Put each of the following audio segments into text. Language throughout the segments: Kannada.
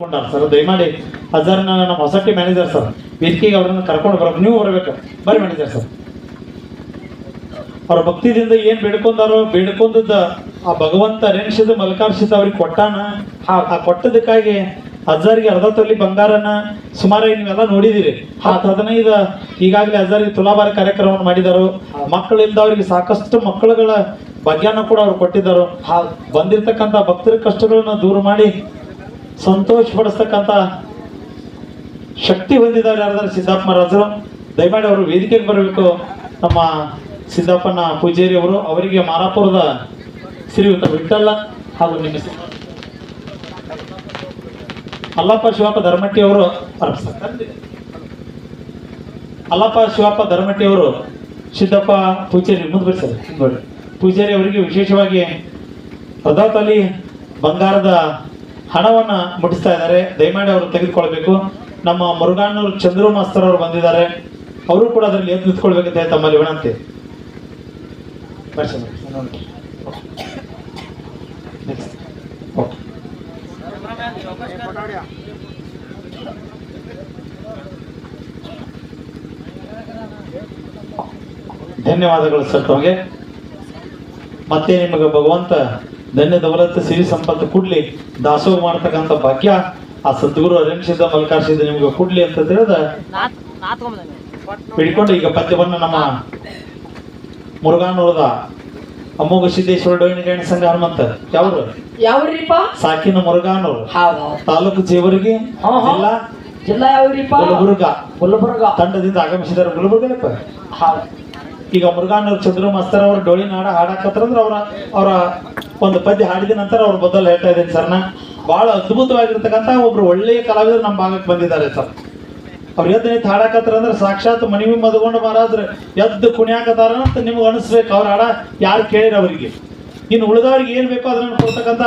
ಸರ್. ದಯಮಾಡಿ ಹಜಾರ್ನ ನಮ್ಮ ಹೊಸಟಿ ಮ್ಯಾನೇಜರ್ ಸರ್ ವೇದಿಕೆಗೆ ಅವ್ರನ್ನ ಕರ್ಕೊಂಡು ಬರಬೇಕು ನೀವು ಬರಬೇಕು. ಬರ್ರಿ ಮ್ಯಾನೇಜರ್ ಸರ್. ಅವ್ರ ಭಕ್ತಿದಿಂದ ಏನು ಬೇಡ್ಕೊಂಡಾರೋ ಬೇಡ್ಕೊಂಡಿದ್ದ ಆ ಭಗವಂತ ರೇಣಿಸಿದ ಮಲ್ಕಾರ್ಸಿದ ಅವ್ರಿಗೆ ಕೊಟ್ಟಾನ. ಆ ಆ ಕೊಟ್ಟದಕ್ಕಾಗಿ ಹಜಾರಿಗೆ ಅರ್ಧ ತೊಲಿ ಬಂಗಾರನ ಸುಮಾರಾಗಿ ನೀವೆಲ್ಲ ನೋಡಿದಿರಿ. ಹತ್ತು ಹದಿನೈದು ಈಗಾಗಲೇ ಹಜಾರಿಗೆ ತುಲಾಭಾರ ಕಾರ್ಯಕ್ರಮವನ್ನು ಮಾಡಿದರು. ಮಕ್ಕಳಿಲ್ದವ್ರಿಗೆ ಸಾಕಷ್ಟು ಮಕ್ಕಳುಗಳ ಭಾಗ್ಯನ ಕೂಡ ಅವ್ರು ಕೊಟ್ಟಿದ್ದರು. ಬಂದಿರ್ತಕ್ಕಂಥ ಭಕ್ತರ ಕಷ್ಟಗಳನ್ನ ದೂರ ಮಾಡಿ ಸಂತೋಷ ಪಡಿಸ್ತಕ್ಕಂಥ ಶಕ್ತಿ ಹೊಂದಿದ್ದಾರೆ ಯಾರಾದ್ರೂ ಸಿದ್ದಪ್ಪ ಮಹಾರಾಜರು, ದಯಮಾಡಿ ಅವರು ವೇದಿಕೆಗೆ ಬರಬೇಕು ನಮ್ಮ ಸಿದ್ದಪ್ಪನ ಪೂಜಾರಿ ಅವರು, ಅವರಿಗೆ ಮಾರಾಪುರದ ಶ್ರೀಯುತ ಬಿಟ್ಟಲ್ಲ ಹಾಗೂ ನಿಮ್ಮ ಅಲ್ಲಪ್ಪ ಶಿವಪ್ಪ ಧರ್ಮಟ್ಟಿ ಅವರು. ಅಲ್ಲಪ್ಪ ಶಿವಪ್ಪ ಧರ್ಮಟ್ಟಿ ಅವರು ಸಿದ್ದಪ್ಪ ಪೂಜೇರಿ ಮುಂದೆ ನೋಡಿ, ಪೂಜಾರಿ ಅವರಿಗೆ ವಿಶೇಷವಾಗಿ ಪ್ರದಾತಲ್ಲಿ ಬಂಗಾರದ ಹಣವನ್ನ ಮುಟ್ಟಿಸ್ತಾ ಇದ್ದಾರೆ. ದಯಮಾಡಿ ಅವರು ತೆಗೆದುಕೊಳ್ಬೇಕು. ನಮ್ಮ ಮುರುಗಾನೂರು ಚಂದ್ರು ಮಾಸ್ತರ್ ಅವರು ಬಂದಿದ್ದಾರೆ. ಅವರು ಕೂಡ ಅದರಲ್ಲಿ ಎದ್ದು ನಿಂತ್ಕೊಳ್ಬೇಕಂತ ತಮ್ಮಲ್ಲಿ ವಿನಂತಿ. ಧನ್ಯವಾದಗಳು ಸರ್ ತಮಗೆ. ಮತ್ತೆ ನಿಮಗೆ ಭಗವಂತ ಧನ್ಯ ದೌಲತ್ ಸಿರಿ ಸಂಪತ್ತು ಕೊಡ್ಲಿ ದಾಸೋಹ ಮಾಡ್ತಕ್ಕಂಥ ಭಾಗ್ಯ ಆ ಸದ್ಗುರು ಅರಣ್ಯಸಿದ್ದ ಮಲ್ಕಾರ್ಸಿದ್ದ ನಿಮ್ಗೆ ಕೊಡ್ಲಿ ಅಂತ ತಿಳಿದ ಬಿಡ್ಕೊಂಡು ಈಗ ಪದ್ಯವನ್ನ ನಮ್ಮ ಮುರುಘಾನೂರದ ಅಮೋಘ ಸಿದ್ದೇಶ್ವರ ಡೋಣಿಗಣ ಸಂಘ ಹನುಮಂತ ಯಾವ್ರು? ಯಾವ್ರಿಪ್ಪ? ಸಾಕಿನ ಮುರುಘಾನೂರು. ತಾಲೂಕು ಜೇವರಿಗೆ. ಜಿಲ್ಲಾ ಜಿಲ್ಲಾ ಯಾವ್ರಿಪ್ಪ? ಗುಲ್ಬರ್ಗ. ಗುಲ್ಬರ್ಗ. ತಂಡದಿಂದ ಆಗಮಿಸಿದ್ದಾರೆ ಗುಲ್ಬುರ್ಗ ಹೌದು. ಈಗ ಮುರುಘಾನವ್ರು ಚಂದ್ರ ಮಾಸ್ತರ್ ಅವ್ರ ಡೋಳಿ ನಾಡ ಅಂದ್ರೆ ಅವರ ಅವರ ಒಂದು ಪದ್ಯ ಹಾಡಿದ ನಂತರ ಅವ್ರ ಬದಲು ಹೇಳ್ತಾ ಇದ್ದೀನಿ ಸರ್ನ ಬಹಳ ಅದ್ಭುತವಾಗಿರ್ತಕ್ಕಂಥ ಒಬ್ರು ಒಳ್ಳೆಯ ಕಲಾವಿದರು ನಮ್ಮ ಭಾಗಕ್ಕೆ ಬಂದಿದ್ದಾರೆ ಸರ್. ಅವ್ರು ಎದ್ದು ನಿಂತು ಹಾಡಾಕತ್ತಾರ ಅಂದ್ರೆ ಸಾಕ್ಷಾತ್ ಮನಿವಿ ಮದಗೊಂಡು ಮಾರಾದ್ರೆ ಎದ್ದು ಕುಣಿಯಾಕತ್ತಾರ ಅಂತ ನಿಮ್ಗೆ ಅನಿಸ್ಬೇಕು. ಅವ್ರ ಹಾಡ ಯಾರು ಕೇಳಿರ ಅವರಿಗೆ. ಇನ್ನು ಉಳಿದವ್ರಿಗೆ ಏನ್ ಬೇಕೋ ಅದನ್ನ ಕೊಡ್ತಕ್ಕಂಥ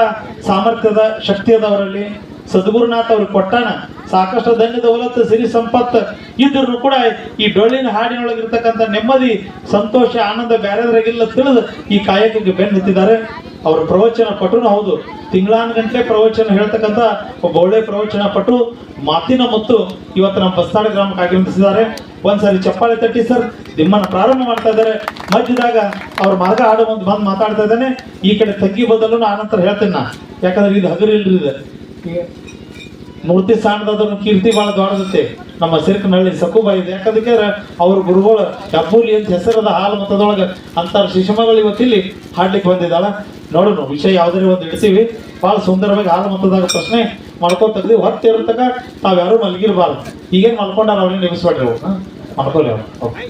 ಸಾಮರ್ಥ್ಯದ ಶಕ್ತಿ ಅದ ಅವರಲ್ಲಿ. ಸದ್ಗುರುನಾಥ್ ಅವ್ರಿಗೆ ಕೊಟ್ಟಾನ ಸಾಕಷ್ಟು ಧನ್ಯ ದೌಲತ್ ಸಿರಿ ಸಂಪತ್ತು ಇದ್ರು ಕೂಡ ಈ ಡೊಳ್ಳಿನ ಹಾಡಿನೊಳಗಿರ್ತಕ್ಕಂಥ ನೆಮ್ಮದಿ, ಸಂತೋಷ, ಆನಂದ ಬೇರೆದ್ರಾಗಿಲ್ಲ ತಿಳಿದು ಈ ಕಾಯಕಕ್ಕೆ ಬೆನ್ನಿತ್ತಿದ್ದಾರೆ ಅವರು ಪ್ರವಚನ ಪಟುನು ಹೌದು. ತಿಂಗಳಾನ್ ಗಂಟೆ ಪ್ರವಚನ ಹೇಳ್ತಕ್ಕಂಥ ಒಬ್ಬ ಒಳ್ಳೆ ಪ್ರವಚನ ಪಟು ಮಾತಿನ ಮತ್ತು ಇವತ್ತು ನಮ್ಮ ಬಸ್ತಾಳ ಗ್ರಾಮಕ್ಕೆ ಆಗಮಿಸಿದ್ದಾರೆ ಒಂದ್ಸರಿ ಚಪ್ಪಾಳೆ ತಟ್ಟಿ ಸರ್, ನಿಮ್ಮನ್ನು ಪ್ರಾರಂಭ ಮಾಡ್ತಾ ಇದ್ದಾರೆ. ಮಧ್ಯದಾಗ ಅವ್ರ ಮಾರ್ಗ ಹಾಡು ಮುಂದೆ ಬಂದು ಮಾತಾಡ್ತಾ ಇದ್ದಾನೆ. ಈ ಕಡೆ ತಗ್ಗಿ ಬದಲು ಆನಂತರ ಹೇಳ್ತೇನೆ ನಾ. ಯಾಕಂದ್ರೆ ಇದು ಹಗರಿಲ್ರಿ ಇದು. ಮೂರ್ತಿ ಸ್ಥಾನದಾದ್ರು ಕೀರ್ತಿ ಬಹಳ ದೊಡ್ಡದತ್ತೆ ನಮ್ಮ ಸಿರ್ಕನಹಳ್ಳಿ ಸಕುಬ ಇದೆ. ಯಾಕಂದ್ರೆ ಅವ್ರ ಗುರುಗಳು ಅಬ್ಬೂಲಿ ಅಂತ ಹೆಸರದ ಹಾಲು ಮತದೊಳಗೆ ಅಂತಾರ ಶಿಶುಮಗಳು ಇವತ್ತಿಲ್ಲಿ ಹಾಡ್ಲಿಕ್ಕೆ ಬಂದಿದ್ದಾಳ. ನೋಡೋಣ ವಿಷಯ ಯಾವ್ದಾರ ಒಂದು ಇಡ್ತೀವಿ. ಭಾಳ ಸುಂದರವಾಗಿ ಹಾಲು ಮತದಾಗ ಪ್ರಶ್ನೆ ಮಾಡ್ಕೊಂಡ್ ತೆಗ್ದು ಹೊತ್ತಿರತಕ್ಕ ತಾವ್ಯಾರು ಮಲಗಿರ್ಬಾರ್ದು. ಈಗೇನು ಮಲ್ಕೊಂಡಾರ ಅವ್ರಿಗೆ ನೆನೆಸ್ಬೇಡ್ರಿ ಅವ್ರು? ಮಲ್ಕೊಳ್ಳಿ ಅವ್ರು. ಓಕೆ.